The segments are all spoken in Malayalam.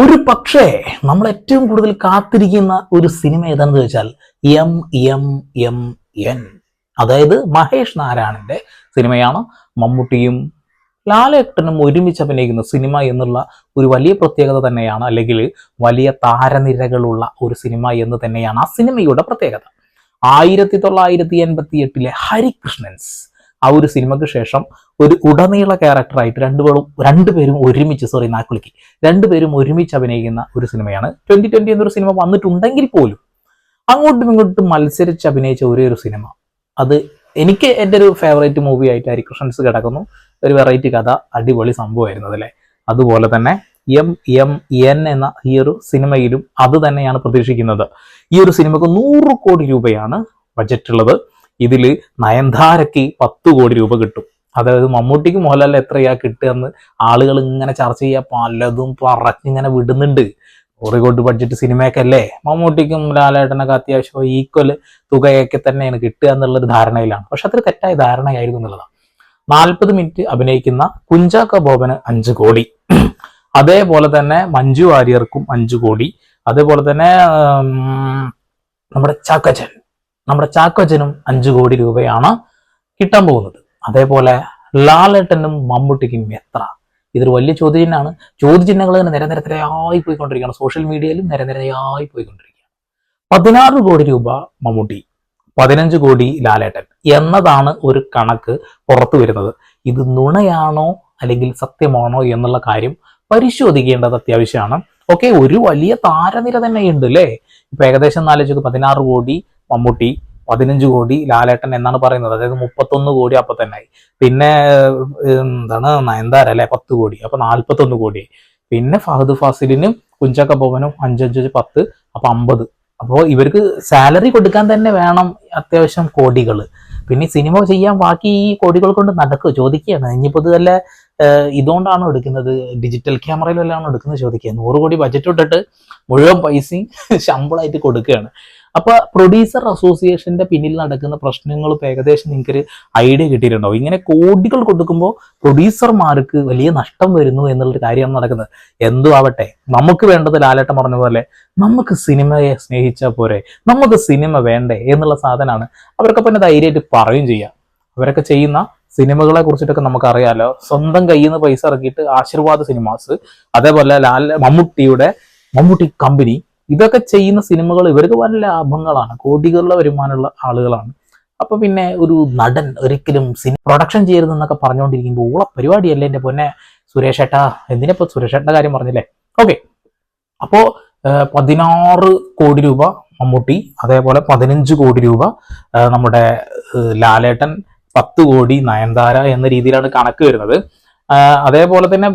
ഒരു പക്ഷേ നമ്മൾ ഏറ്റവും കൂടുതൽ കാത്തിരിക്കുന്ന ഒരു സിനിമ ഏതാണെന്ന് ചോദിച്ചാൽ എം എം എം എൻ. അതായത് മഹേഷ് നാരായണന്റെ സിനിമയാണ്. മമ്മൂട്ടിയും ലാലേട്ടനും ഒരുമിച്ച് അഭിനയിക്കുന്ന സിനിമ എന്നുള്ള ഒരു വലിയ പ്രത്യേകത തന്നെയാണ് അല്ലെങ്കിൽ വലിയ താരനിരകളുള്ള ഒരു സിനിമ എന്ന് തന്നെയാണ് ആ സിനിമയുടെ പ്രത്യേകത. ആയിരത്തി തൊള്ളായിരത്തി എൺപത്തി എട്ടിലെ ഹരികൃഷ്ണൻസ് ആ ഒരു സിനിമയ്ക്ക് ശേഷം ഒരു ഉടനീള ക്യാരക്ടറായിട്ട് രണ്ടുപേരും രണ്ടുപേരും ഒരുമിച്ച് സോറി നാക്കുളിക്ക് രണ്ടുപേരും ഒരുമിച്ച് അഭിനയിക്കുന്ന ഒരു സിനിമയാണ്. ട്വന്റി ട്വന്റി എന്നൊരു സിനിമ വന്നിട്ടുണ്ടെങ്കിൽ പോലും അങ്ങോട്ടും ഇങ്ങോട്ടും മത്സരിച്ച് അഭിനയിച്ച ഒരേ ഒരു സിനിമ. അത് എനിക്ക് എന്റെ ഒരു ഫേവറേറ്റ് മൂവി ആയിട്ട് ഹരികൃഷ്ണൻസ് കിടക്കുന്നു. ഒരു വെറൈറ്റി കഥ അടിപൊളി സംഭവമായിരുന്നു അതല്ലേ? അതുപോലെ തന്നെ എം എം എൻ എന്ന ഈ ഒരു സിനിമയിലും അത് തന്നെയാണ് പ്രതീക്ഷിക്കുന്നത്. ഈ ഒരു സിനിമക്ക് നൂറ് കോടി രൂപയാണ് ബജറ്റ് ഉള്ളത്. ഇതിൽ നയൻതാരയ്ക്ക് പത്ത് കോടി രൂപ കിട്ടും. അതായത് മമ്മൂട്ടിക്ക് മോഹൻലാൽ എത്രയാ കിട്ടുകയെന്ന് ആളുകൾ ഇങ്ങനെ ചർച്ച ചെയ്യാൻ പലതും പറഞ്ഞിങ്ങനെ വിടുന്നുണ്ട്. നൂറ് കോടി ബഡ്ജറ്റ് സിനിമയൊക്കെ അല്ലേ? മമ്മൂട്ടിക്കും ലാലേട്ടനൊക്കെ അത്യാവശ്യം ഈക്വൽ തുകയൊക്കെ തന്നെയാണ് കിട്ടുക എന്നുള്ളൊരു ധാരണയിലാണ്. പക്ഷെ അത്ര തെറ്റായ ധാരണയായിരുന്നു എന്നുള്ളതാണ്. നാൽപ്പത് മിനിറ്റ് അഭിനയിക്കുന്ന കുഞ്ചാക്ക ബോബന് അഞ്ച് കോടി. അതേപോലെ തന്നെ മഞ്ജു വാര്യർക്കും അഞ്ച് കോടി. അതേപോലെ തന്നെ നമ്മുടെ ചാക്കച്ചൻ. നമ്മുടെ ചാക്കച്ചനും അഞ്ചു കോടി രൂപയാണ് കിട്ടാൻ പോകുന്നത്. അതേപോലെ ലാലേട്ടനും മമ്മൂട്ടിക്കും എത്ര? ഇതൊരു വലിയ ചോദ്യചിഹ്നമാണ്. ചോദ്യചിഹ്നങ്ങൾ തന്നെ നിരനിരത്തിലായി പോയിക്കൊണ്ടിരിക്കുകയാണ്. സോഷ്യൽ മീഡിയയിലും നിരനിരയായി പോയിക്കൊണ്ടിരിക്കുകയാണ്. പതിനാറ് കോടി രൂപ മമ്മൂട്ടി പതിനഞ്ച് കോടി ലാലേട്ടൻ എന്നതാണ് ഒരു കണക്ക് പുറത്തു വരുന്നത്. ഇത് നുണയാണോ അല്ലെങ്കിൽ സത്യമാണോ എന്നുള്ള കാര്യം പരിശോധിക്കേണ്ടത് അത്യാവശ്യമാണ്. ഓക്കെ ഒരു വലിയ താരനിര തന്നെ ഉണ്ട് അല്ലേ? ഇപ്പൊ ഏകദേശം നാലോചിക്ക് പതിനാറ് കോടി മമ്മൂട്ടി പതിനഞ്ച് കോടി ലാലേട്ടൻ എന്നാണ് പറയുന്നത്. അതായത് മുപ്പത്തൊന്ന് കോടി അപ്പൊ തന്നെ ആയി. പിന്നെ എന്താണ് നയൻതാര അല്ലെ? പത്ത് കോടി. അപ്പൊ നാല്പത്തൊന്ന് കോടി പിന്നെ ഫഹദ് ഫാസിലിനും കുഞ്ചാക്ക ബോബനും അഞ്ചഞ്ച് പത്ത് അപ്പൊ അമ്പത്. അപ്പോൾ ഇവർക്ക് സാലറി കൊടുക്കാൻ തന്നെ വേണം അത്യാവശ്യം കോടികൾ പിന്നെ സിനിമ ചെയ്യാൻ ബാക്കി ഈ കോടികൾ കൊണ്ട് നടക്കുക ചോദിക്കുകയാണ്. ഇനിയിപ്പോൾ ഇത് വല്ല ഇതുകൊണ്ടാണോ എടുക്കുന്നത്? ഡിജിറ്റൽ ക്യാമറയിലല്ലാണോ എടുക്കുന്നത്? ചോദിക്കുക നൂറ് കോടി ബജറ്റ് ഇട്ടിട്ട് മുഴുവൻ പൈസയും ശമ്പളമായിട്ട് കൊടുക്കുകയാണ്. അപ്പൊ പ്രൊഡ്യൂസർ അസോസിയേഷന്റെ പിന്നിൽ നടക്കുന്ന പ്രശ്നങ്ങൾ ഇപ്പൊ ഏകദേശം നിങ്ങൾക്കൊരു ഐഡിയ കിട്ടിയിട്ടുണ്ടാവും. ഇങ്ങനെ കോടികൾ കൊടുക്കുമ്പോൾ പ്രൊഡ്യൂസർമാർക്ക് വലിയ നഷ്ടം വരുന്നു എന്നുള്ളൊരു കാര്യമാണ് നടക്കുന്നത്. എന്തു ആവട്ടെ നമുക്ക് വേണ്ടത് ലാലേട്ടൻ പറഞ്ഞ പോലെ നമുക്ക് സിനിമയെ സ്നേഹിച്ചാൽ പോരെ നമുക്ക് സിനിമ വേണ്ടേ എന്നുള്ള സാധനമാണ്. അവരൊക്കെ പിന്നെ ധൈര്യമായിട്ട് പറയും ചെയ്യാം. അവരൊക്കെ ചെയ്യുന്ന സിനിമകളെ കുറിച്ചിട്ടൊക്കെ നമുക്കറിയാലോ. സ്വന്തം കയ്യിൽ നിന്ന് പൈസ ഇറക്കിയിട്ട് ആശീർവാദ് സിനിമാസ് അതേപോലെ ലാൽ മമ്മൂട്ടിയുടെ മമ്മൂട്ടി കമ്പനി ഇതൊക്കെ ചെയ്യുന്ന സിനിമകൾ ഇവർക്ക് വല്ല ലാഭങ്ങളാണ്. കോടികളുടെ വരുമാനമുള്ള ആളുകളാണ്. അപ്പൊ പിന്നെ ഒരു നടൻ ഒരിക്കലും സിനിമ പ്രൊഡക്ഷൻ ചെയ്യരുതെന്നൊക്കെ പറഞ്ഞുകൊണ്ടിരിക്കുമ്പോൾ ഓള പരിപാടിയല്ലേ എന്റെ പൊന്നെ സുരേഷ് ഏട്ടാ? എന്തിനിപ്പോ സുരേഷ് ഏട്ടന്റെ കാര്യം പറഞ്ഞില്ലേ? ഓക്കെ. അപ്പോ ഏഹ്, പതിനാറ് കോടി രൂപ മമ്മൂട്ടി അതേപോലെ പതിനഞ്ച് കോടി രൂപ നമ്മുടെ ലാലേട്ടൻ പത്ത് കോടി നയൻതാര എന്ന രീതിയിലാണ് കണക്ക് വരുന്നത്. അതേപോലെ തന്നെ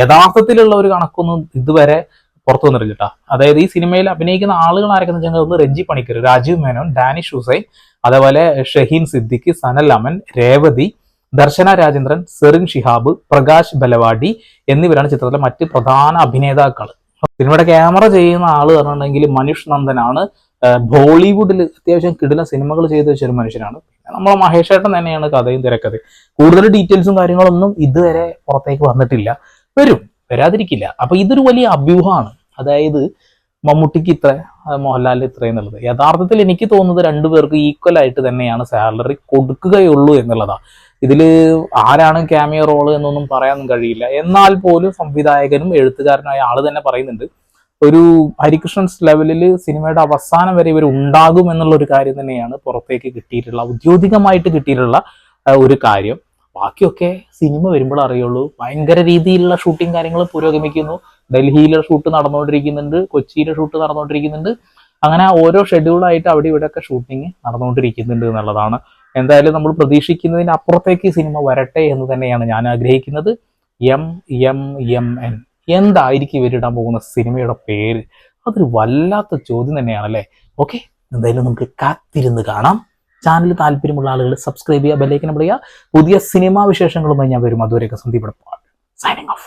യഥാർത്ഥത്തിലുള്ള ഒരു കണക്കൊന്നും ഇതുവരെ പുറത്തു വന്നിട്ടില്ല അതായത് ഈ സിനിമയിൽ അഭിനയിക്കുന്ന ആളുകൾ ആരൊക്കെ വെച്ചാൽ ഒന്ന് രഞ്ജി പണിക്കർ രാജീവ് മേനോൻ ഡാനിഷ് ഹുസൈൻ അതേപോലെ ഷഹീൻ സിദ്ദിഖ് സനൽ അമൻ രേവതി ദർശന രാജേന്ദ്രൻ സെറിൻ ഷിഹാബ് പ്രകാശ് ബലവാടി എന്നിവരാണ് ചിത്രത്തിലെ മറ്റ് പ്രധാന അഭിനേതാക്കൾ. സിനിമയുടെ ക്യാമറ ചെയ്യുന്ന ആൾ പറഞ്ഞിട്ടുണ്ടെങ്കിൽ മനുഷ് നന്ദനാണ്. ബോളിവുഡിൽ അത്യാവശ്യം കിടില സിനിമകൾ ചെയ്തു വെച്ച ഒരു മനുഷ്യനാണ്. നമ്മളെ മഹേഷ് ഏട്ടൻ തന്നെയാണ് കഥയും തിരക്കഥയും. കൂടുതൽ ഡീറ്റെയിൽസും കാര്യങ്ങളൊന്നും ഇതുവരെ പുറത്തേക്ക് വന്നിട്ടില്ല. വരും. വരാതിരിക്കില്ല. അപ്പൊ ഇതൊരു വലിയ അഭ്യൂഹമാണ്. അതായത് മമ്മൂട്ടിക്ക് ഇത്ര മോഹൻലാലിന് ഇത്ര എന്നുള്ളത്. യഥാർത്ഥത്തിൽ എനിക്ക് തോന്നുന്നത് രണ്ടുപേർക്ക് ഈക്വൽ ആയിട്ട് തന്നെയാണ് സാലറി കൊടുക്കുകയുള്ളൂ എന്നുള്ളതാണ് ഇതിൽ ആരാണ് ക്യാമിയോ റോൾ എന്നൊന്നും പറയാനും കഴിയില്ല. എന്നാൽ പോലും സംവിധായകനും എഴുത്തുകാരനായ ആൾ തന്നെ പറയുന്നുണ്ട് ഒരു ഹരികൃഷ്ണൻസ് ലെവലിൽ സിനിമയുടെ അവസാനം വരെ ഇവർ ഉണ്ടാകും എന്നുള്ള ഒരു കാര്യം തന്നെയാണ് പുറത്തേക്ക് കിട്ടിയിട്ടുള്ള ഔദ്യോഗികമായിട്ട് കിട്ടിയിട്ടുള്ള ഒരു കാര്യം. ബാക്കിയൊക്കെ സിനിമ വരുമ്പോൾ അറിയുള്ളൂ. ഭയങ്കര രീതിയിലുള്ള ഷൂട്ടിംഗ് കാര്യങ്ങൾ പുരോഗമിക്കുന്നു. ഡൽഹിയിലെ ഷൂട്ട് നടന്നുകൊണ്ടിരിക്കുന്നുണ്ട് കൊച്ചിയിലെ ഷൂട്ട് നടന്നുകൊണ്ടിരിക്കുന്നുണ്ട്. അങ്ങനെ ഓരോ ഷെഡ്യൂളായിട്ട് അവിടെ ഇവിടെയൊക്കെ ഷൂട്ടിംഗ് നടന്നുകൊണ്ടിരിക്കുന്നുണ്ട് എന്നുള്ളതാണ്. എന്തായാലും നമ്മൾ പ്രതീക്ഷിക്കുന്നതിന് അപ്പുറത്തേക്ക് സിനിമ വരട്ടെ എന്ന് തന്നെയാണ് ഞാൻ ആഗ്രഹിക്കുന്നത്. M M M N. എന്തായിരിക്കും ഇവരിടാൻ പോകുന്ന സിനിമയുടെ പേര്? അതൊരു വല്ലാത്ത ചോദ്യം തന്നെയാണ് അല്ലേ ഓക്കെ എന്തായാലും നമുക്ക് കാത്തിരുന്ന് കാണാം. ചാനൽ താല്പര്യമുള്ള ആളുകൾ സബ്സ്ക്രൈബ് ചെയ്യുക ബെല്ലൈക്കൻ ചെയ്യുക പുതിയ സിനിമാ വിശേഷങ്ങളുമായി ഞാൻ വരും. അതുവരെയൊക്കെ സന്ദീപ് സൈനിങ് ഓഫ്